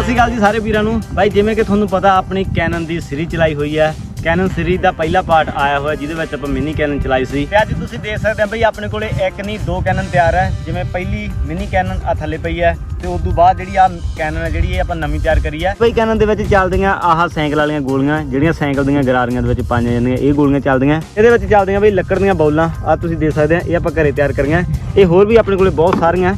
ਸਤਿ ਸ਼੍ਰੀ ਅਕਾਲ ਜੀ ਸਾਰੇ ਵੀਰਾਂ ਨੂੰ। ਬਾਈ, ਜਿਵੇਂ ਕਿ ਤੁਹਾਨੂੰ ਪਤਾ, ਆਪਣੀ ਕੈਨਨ ਦੀ ਸੀਰੀਜ਼ ਚਲਾਈ ਹੋਈ ਹੈ। ਕੈਨਨ ਸੀਰੀਜ਼ ਦਾ ਪਹਿਲਾ ਪਾਰਟ ਆਇਆ ਹੋਇਆ, ਜਿਹਦੇ ਵਿੱਚ ਆਪਾਂ ਮਿਨੀ ਕੈਨਨ ਚਲਾਈ ਸੀ। ਤੇ ਅੱਜ ਤੁਸੀਂ ਦੇਖ ਸਕਦੇ ਆ ਬਈ, ਆਪਣੇ ਕੋਲੇ ਇੱਕ ਨਹੀਂ, ਦੋ ਕੈਨਨ ਤਿਆਰ ਹੈ। ਜਿਵੇਂ ਪਹਿਲੀ ਮਿਨੀ ਕੈਨਨ ਆ ਥੱਲੇ ਪਈ ਹੈ। ਤੇ ਉਸ ਤੋਂ ਬਾਅਦ ਜਿਹੜੀ ਆ ਕੈਨਨ ਹੈ ਜਿਹੜੀ ਇਹ ਆਪਾਂ ਨਵੀਂ ਤਿਆਰ ਕਰੀ ਹੈ ਬਈ ਕੈਨਨ ਦੇ ਵਿੱਚ ਚੱਲਦੀਆਂ ਆਹ ਸਾਈਕਲ ਵਾਲੀਆਂ ਗੋਲੀਆਂ ਜਿਹੜੀਆਂ ਸਾਈਕਲ ਦੀਆਂ ਗਰਾਰੀਆਂ ਦੇ ਵਿੱਚ ਪਾਈਆਂ ਜਾਂਦੀਆਂ ਇਹ ਗੋਲੀਆਂ ਚੱਲਦੀਆਂ। ਇਹਦੇ ਵਿੱਚ ਚੱਲਦੀਆਂ ਬਈ ਲੱਕੜ ਦੀਆਂ ਬੌਲਾਂ ਆ ਤੁਸੀਂ ਦੇਖ ਸਕਦੇ ਆ ਇਹ ਆਪਾਂ ਘਰੇ ਤਿਆਰ ਕਰੀਆਂ। ਇਹ ਹੋਰ ਵੀ ਆਪਣੇ ਕੋਲੇ ਬਹੁਤ ਸਾਰੀਆਂ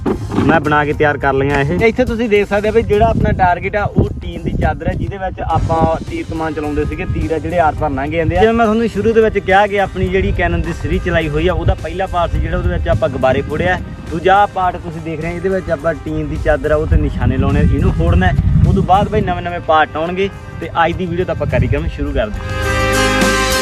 ਮੈਂ ਬਣਾ ਕੇ ਤਿਆਰ ਕਰ ਲਈਆਂ ਇਹ। ਇੱਥੇ ਤੁਸੀਂ ਦੇਖ ਸਕਦੇ ਆ ਵੀ ਜਿਹੜਾ ਆਪਣਾ ਟਾਰਗੇਟ ਆ ਉਹ ਟੀਨ ਦੀ ਚਾਦਰ ਹੈ ਜਿਹਦੇ ਵਿੱਚ ਆਪਾਂ ਤੀਰ ਕਮਾਨ ਚਲਾਉਂਦੇ ਸੀਗੇ ਤੀਰ ਆ ਜਿਹੜੇ ਆਰ ਪਾਰ ਲੰਘ ਜਾਂਦੇ ਆ। ਜਿਵੇਂ ਮੈਂ ਤੁਹਾਨੂੰ ਸ਼ੁਰੂ ਦੇ ਵਿੱਚ ਕਿਹਾ ਕਿ ਆਪਣੀ ਜਿਹੜੀ ਕੈਨਨ ਦੀ ਸਰੀ ਚਲਾਈ ਹੋਈ ਆ ਉਹਦਾ ਪਹਿਲਾ ਪਾਰਟ ਸੀ ਜਿਹੜਾ ਉਹਦੇ ਵਿੱਚ ਆਪਾਂ ਗੁਬਾਰੇ ਫੋੜਿਆ ਦੂਜਾ ਪਾਰਟ ਤੁਸੀਂ ਦੇਖ ਰਹੇ ਇਹਦੇ ਵਿੱਚ ਆਪਾਂ ਟੀਨ ਦੀ ਚਾਦਰ ਆ ਉਹ ਤੇ ਨਿਸ਼ਾਨੇ ਲਾਉਣੇ ਆ, ਇਹਨੂੰ ਫੋੜਨਾ ਹੈ। ਉਹ ਤੋਂ ਬਾਅਦ ਬਈ ਨਵੇਂ ਨਵੇਂ ਪਾਰਟ ਆਉਣਗੇ ਤੇ ਅੱਜ ਦੀ ਵੀਡੀਓ ਤਾਂ ਆਪਾਂ ਕਾਰੀਕਰਮ ਸ਼ੁਰੂ ਕਰਦੇ ਹਾਂ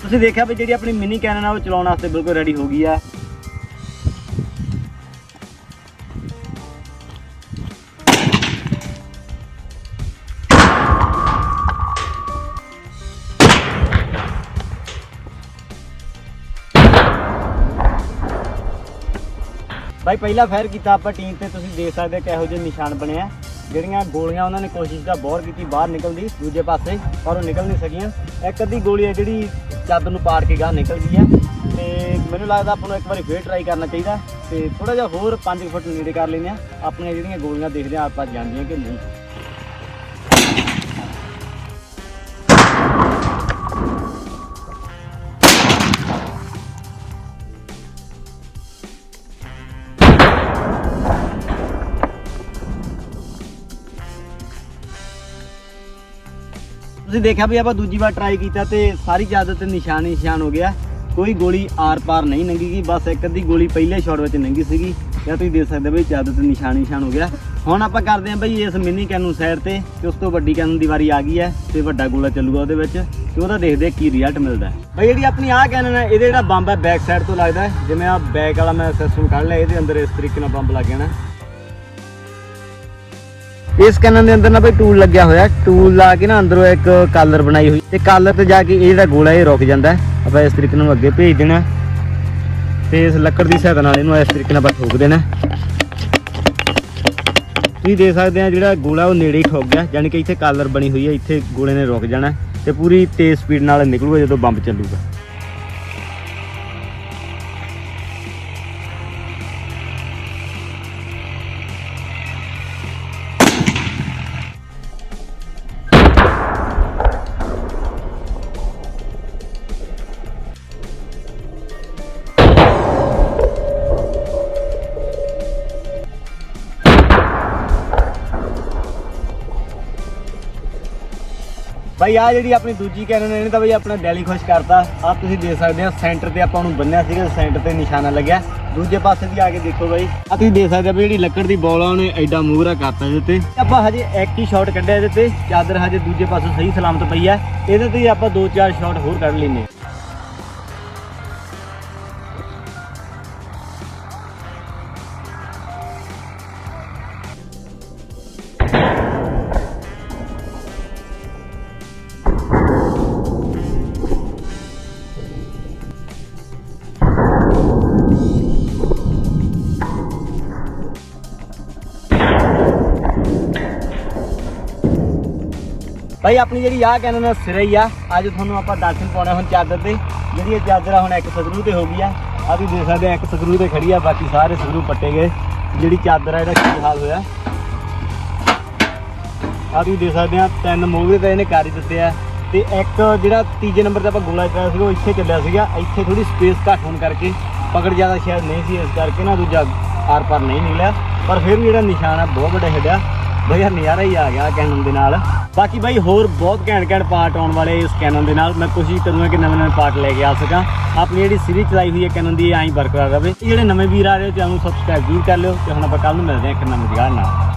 ਤੁਸੀਂ ਦੇਖਿਆ ਵੀ ਜਿਹੜੀ ਆਪਣੀ ਮਿਨੀ ਕੈਨਨ ਆ ਉਹ ਚਲਾਉਣ ਵਾਸਤੇ ਬਿਲਕੁਲ ਰੈਡੀ ਹੋ ਗਈ ਆ ਭਾਈ ਪਹਿਲਾ ਫਾਇਰ ਕੀਤਾ ਆਪਾਂ ਟੀਮ ਤੇ, ਤੁਸੀਂ ਦੇਖ ਸਕਦੇ ਹੋ ਕਿਹੋ ਜਿਹੇ ਨਿਸ਼ਾਨ ਬਣਿਆ ਜਿਹੜੀਆਂ ਗੋਲੀਆਂ ਉਹਨਾਂ ਨੇ ਕੋਸ਼ਿਸ਼ ਦਾ ਬਹੁਤ ਕੀਤੀ, ਬਾਹਰ ਨਿਕਲਦੀ, ਦੂਜੇ ਪਾਸੇ, ਪਰ ਉਹ ਨਿਕਲ ਨਹੀਂ ਸਕੀਆਂ। ਇੱਕ ਅੱਧੀ ਗੋਲੀ ਹੈ ਜਿਹੜੀ ਚਾਦਰ ਨੂੰ ਪਾੜ ਕੇ ਗਾਹ ਨਿਕਲ ਗਈ ਹੈ ਤੇ ਮੈਨੂੰ ਲੱਗਦਾ ਆਪਾਂ ਨੂੰ ਇੱਕ ਵਾਰੀ ਫੇਰ ਟਰਾਈ ਕਰਨਾ ਚਾਹੀਦਾ। ਤੇ ਥੋੜਾ ਜਿਹਾ ਹੋਰ 5 ਫੁੱਟ ਨੇੜੇ ਕਰ ਲੈਂਦੇ ਆ। ਆਪਣੀਆਂ ਜਿਹੜੀਆਂ ਗੋਲੀਆਂ ਦੇਖਦੇ ਆ, ਆਪਾਂ ਜਾਂਦੀਆਂ ਕਿ ਨਹੀਂ। ਤੁਸੀਂ ਦੇਖਿਆ ਵੀ ਆਪਾਂ ਦੂਜੀ ਵਾਰ ਟਰਾਈ ਕੀਤਾ ਤੇ ਸਾਰੀ ਚਾਦਰ ਤੇ ਨਿਸ਼ਾਨ ਹੀ ਨਿਸ਼ਾਨ ਹੋ ਗਿਆ। ਕੋਈ ਗੋਲੀ ਆਰ ਪਾਰ ਨਹੀਂ ਲੰਗੀ ਗਈ, ਬਸ ਇੱਕ ਅੱਧੀ ਗੋਲੀ ਪਹਿਲੇ ਸ਼ਾਟ ਵਿੱਚ ਲੰਗੀ ਸੀਗੀ। ਜਾਂ ਤੁਸੀਂ ਦੇਖ ਸਕਦੇ ਬਈ ਚਾਦਰ ਤੇ ਨਿਸ਼ਾਨ ਹੀ ਨਿਸ਼ਾਨ ਹੋ ਗਿਆ। ਹੁਣ ਆਪਾਂ ਕਰਦੇ ਹਾਂ ਬਈ ਇਸ ਮਿੰਨੀ ਕੈਨ ਨੂੰ ਸਾਈਡ ਤੇ ਤੇ ਉਸ ਤੋਂ ਵੱਡੀ ਕੈਨ ਦੀ ਵਾਰੀ ਆ ਗਈ ਹੈ ਤੇ ਵੱਡਾ ਗੋਲਾ ਚੱਲੂਗਾ ਉਹਦੇ ਵਿੱਚ ਤੇ ਉਹਦਾ ਦੇਖਦੇ ਕੀ ਰਿਜ਼ਲਟ ਮਿਲਦਾ ਬਈ ਜਿਹੜੀ ਆਪਣੀ ਆਹ ਕੈਨ ਹੈ, ਇਹਦੇ ਜਿਹੜਾ ਬੰਬ ਹੈ ਬੈਕ ਸਾਈਡ ਤੋਂ ਲੱਗਦਾ ਜਿਵੇਂ ਆ ਬੈਕ ਵਾਲਾ ਮੈਂ ਸਿਸਟਮ ਕੱਢ ਲਿਆ, ਇਹਦੇ ਅੰਦਰ ਇਸ ਤਰੀਕੇ ਨਾਲ ਬੰਬ ਲੱਗ ਜਾਣਾ। ਇਸ ਕੈਨਨ ਦੇ ਅੰਦਰ ਨਾ ਬਈ ਟੂਲ ਲੱਗਿਆ ਹੋਇਆ। ਟੂਲ ਲਾ ਕੇ ਨਾ ਅੰਦਰੋਂ ਇੱਕ ਕਾਲਰ ਬਣਾਈ ਹੋਈ। ਤੇ ਕਾਲਰ ਤੇ ਜਾ ਕੇ ਇਹ ਜਿਹੜਾ ਗੋਲਾ ਇਹ ਰੁਕ ਜਾਂਦਾ ਆਪਾਂ ਇਸ ਤਰੀਕੇ ਨੂੰ ਅੱਗੇ ਭੇਜ ਦੇਣਾ। ਤੇ ਇਸ ਲੱਕੜ ਦੀ ਸਹਾਇਤਾ ਨਾਲ ਇਹਨੂੰ ਇਸ ਤਰੀਕੇ ਨਾਲ ਆਪਾਂ ਠੋਕ ਦੇਣਾ ਤੁਸੀਂ ਦੇਖ ਸਕਦੇ ਆ ਜਿਹੜਾ ਗੋਲਾ ਉਹ ਨੇੜੇ ਹੀ ਠੋਕ ਗਿਆ। ਯਾਨੀ ਕਿ ਇੱਥੇ ਕਾਲਰ ਬਣੀ ਹੋਈ ਹੈ। ਇੱਥੇ ਗੋਲੇ ਨੇ ਰੁਕ ਜਾਣਾ ਤੇ ਪੂਰੀ ਤੇਜ਼ ਸਪੀਡ ਨਾਲ ਨਿਕਲੂਗਾ ਜਦੋਂ ਬੰਬ ਚੱਲੂਗਾ। ਬਾਈ ਆ ਜਿਹੜੀ ਆਪਣੀ ਦੂਜੀ ਕੈਨਨ ਇਹਨੇ ਤਾਂ ਬਈ ਆਪਣਾ ਡੈਲੀ ਖੁਸ਼ ਕਰਤਾ। ਆ ਤੁਸੀਂ ਦੇਖ ਸਕਦੇ ਹੋ ਸੈਂਟਰ ਤੇ ਆਪਾਂ ਨੂੰ ਬੰਨਿਆ ਸੀਗਾ ਸੈਂਟਰ ਤੇ ਨਿਸ਼ਾਨਾ ਲੱਗਿਆ। ਦੂਜੇ ਪਾਸੇ ਵੀ ਆ ਕੇ ਦੇਖੋ ਬਾਈ ਆ ਤੁਸੀਂ ਦੇਖ ਸਕਦੇ ਆ ਜਿਹੜੀ ਲੱਕੜ ਦੀ ਬੋਲ ਆ, ਉਹਨੇ ਐਡਾ ਮੂਹਰਾ ਕਰਤਾ ਇਹਦੇ ਤੇ। ਆਪਾਂ ਹਜੇ ਇੱਕ ਹੀ ਸ਼ਾਟ ਕੱਢਿਆ ਇਹਦੇ ਤੇ, ਚਾਦਰ ਹਜੇ ਦੂਜੇ ਪਾਸੇ ਸਹੀ ਸਲਾਮਤ ਪਈ ਆ। ਇਹਦੇ ਤੇ ਆਪਾਂ ਦੋ ਚਾਰ ਸ਼ਾਟ ਹੋਰ ਕੱਢ ਲੈਨੇ ਭਾਈ ਆਪਣੀ ਜਿਹੜੀ ਆਹ ਕੈਨਨ ਆ ਸਿਰੇ ਹੀ ਆ। ਅੱਜ ਤੁਹਾਨੂੰ ਆਪਾਂ ਦਰਸ਼ਨ ਪਾਉਣਾ ਹੁਣ ਚਾਦਰ ਤੇ। ਜਿਹੜੀ ਇਹ ਚਾਦਰ ਆ, ਹੁਣ ਇੱਕ ਸਕਰੂ ਤੇ ਹੋ ਗਈ ਆ। ਆ ਤੁਸੀਂ ਦੇਖ ਸਕਦੇ ਆ, ਇੱਕ ਸਕਰੂ ਤੇ ਖੜੀ ਆ, ਬਾਕੀ ਸਾਰੇ ਸਕਰੂ ਪੱਟੇ ਗਏ। ਜਿਹੜੀ ਚਾਦਰ ਆ, ਇਹਦਾ ਕੀ ਹਾਲ ਹੋਇਆ? ਆ ਤੁਸੀਂ ਦੇਖ ਸਕਦੇ ਆ, ਤਿੰਨ ਮੋਗਰੇ ਤਾਂ ਇਹਨੇ ਕਰ ਹੀ ਦਿੱਤੇ ਆ। ਤੇ ਇੱਕ ਜਿਹੜਾ ਤੀਜੇ ਨੰਬਰ ਤੇ ਆਪਾਂ ਗੋਲਾ ਚਲਾਇਆ ਸੀਗਾ, ਉਹ ਇੱਥੇ ਚੱਲਿਆ ਸੀਗਾ। ਇੱਥੇ ਥੋੜੀ ਸਪੇਸ ਘੱਟ ਹੋਣ ਕਰਕੇ, ਪਕੜ ਜ਼ਿਆਦਾ ਸ਼ਾਇਦ ਨਹੀਂ ਸੀ, ਇਸ ਕਰਕੇ ਨਾ ਦੂਜਾ ਆਰ ਪਰ ਨਹੀਂ ਨਿਕਲਿਆ। ਪਰ ਫਿਰ ਵੀ ਜਿਹੜਾ ਨਿਸ਼ਾਨ ਆ, ਬਹੁਤ ਵੱਡਾ ਛੱਡਿਆ ਬਈ ਨਜ਼ਾਰਾ ਹੀ ਆ ਗਿਆ ਕੈਨਨ ਦੇ ਨਾਲ। ਬਾਕੀ ਬਾਈ ਹੋਰ ਬਹੁਤ ਘੈਂਟ ਘੈਂਟ ਪਾਰਟ ਆਉਣ ਵਾਲੇ ਇਸ ਕੈਨਨ ਦੇ ਨਾਲ। ਮੈਂ ਕੋਸ਼ਿਸ਼ ਕਰੂੰਗਾ ਕਿ ਨਵੇਂ ਨਵੇਂ ਪਾਰਟ ਲੈ ਕੇ ਆ ਸਕਾਂ। ਆਪਣੀ ਜਿਹੜੀ ਸੀਰੀਜ਼ ਚਲਾਈ ਹੋਈ ਹੈ ਕੈਨਨ ਦੀ ਐਂ ਬਰਕਰਾਰ ਰਵੇ। ਜਿਹੜੇ ਨਵੇਂ ਵੀਰ ਆ ਰਹੇ ਹੋ, ਚੈਨਲ ਨੂੰ ਸਬਸਕ੍ਰਾਈਬ ਜ਼ਰੂਰ ਕਰ ਲਿਓ। ਤੇ ਹੁਣ ਆਪਾਂ ਕੱਲ ਨੂੰ ਮਿਲਦੇ ਹਾਂ ਇੱਕ ਨਵੇਂ ਵੀਡੀਓ ਨਾਲ।